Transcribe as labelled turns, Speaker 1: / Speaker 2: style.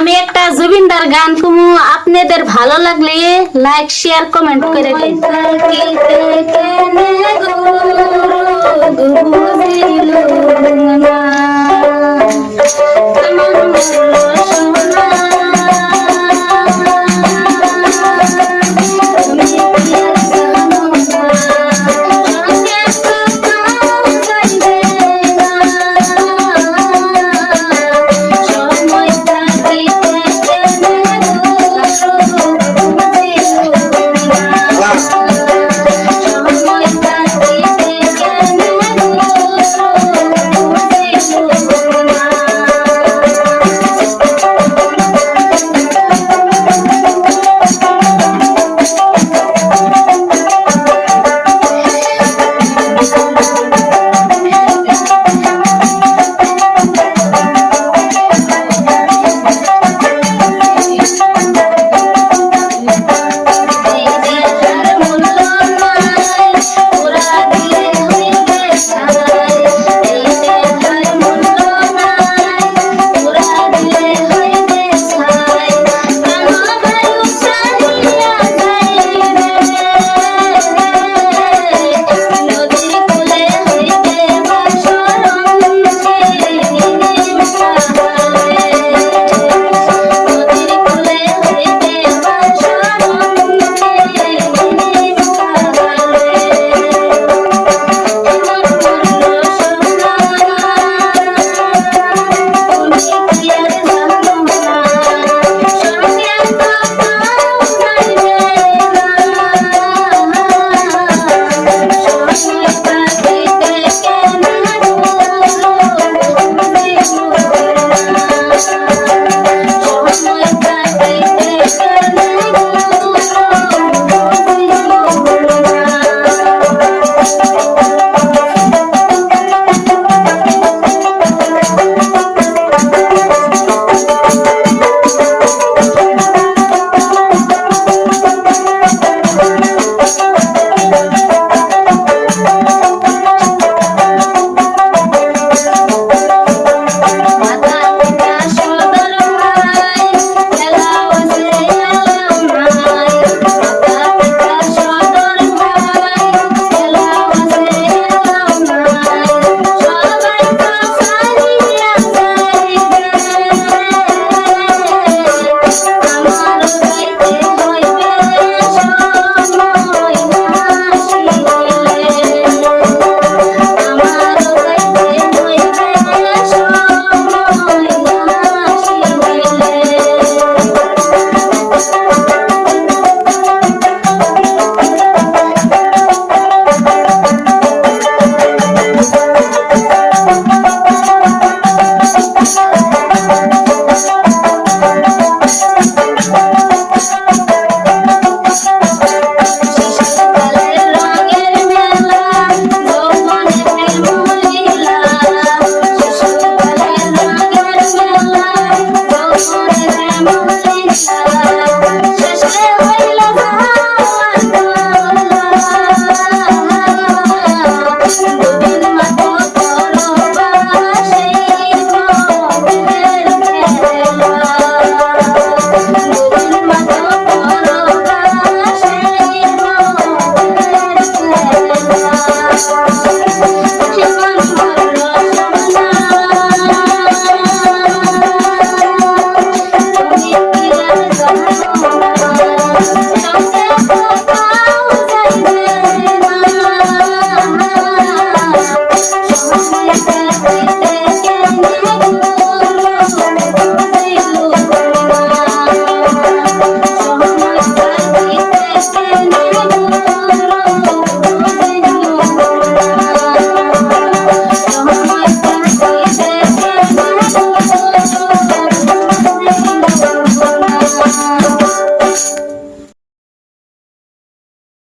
Speaker 1: আমি একটা জুবিনদার গান শুনু আপনাদের ভালো লাগলে লাইক শেয়ার কমেন্ট করে দিন।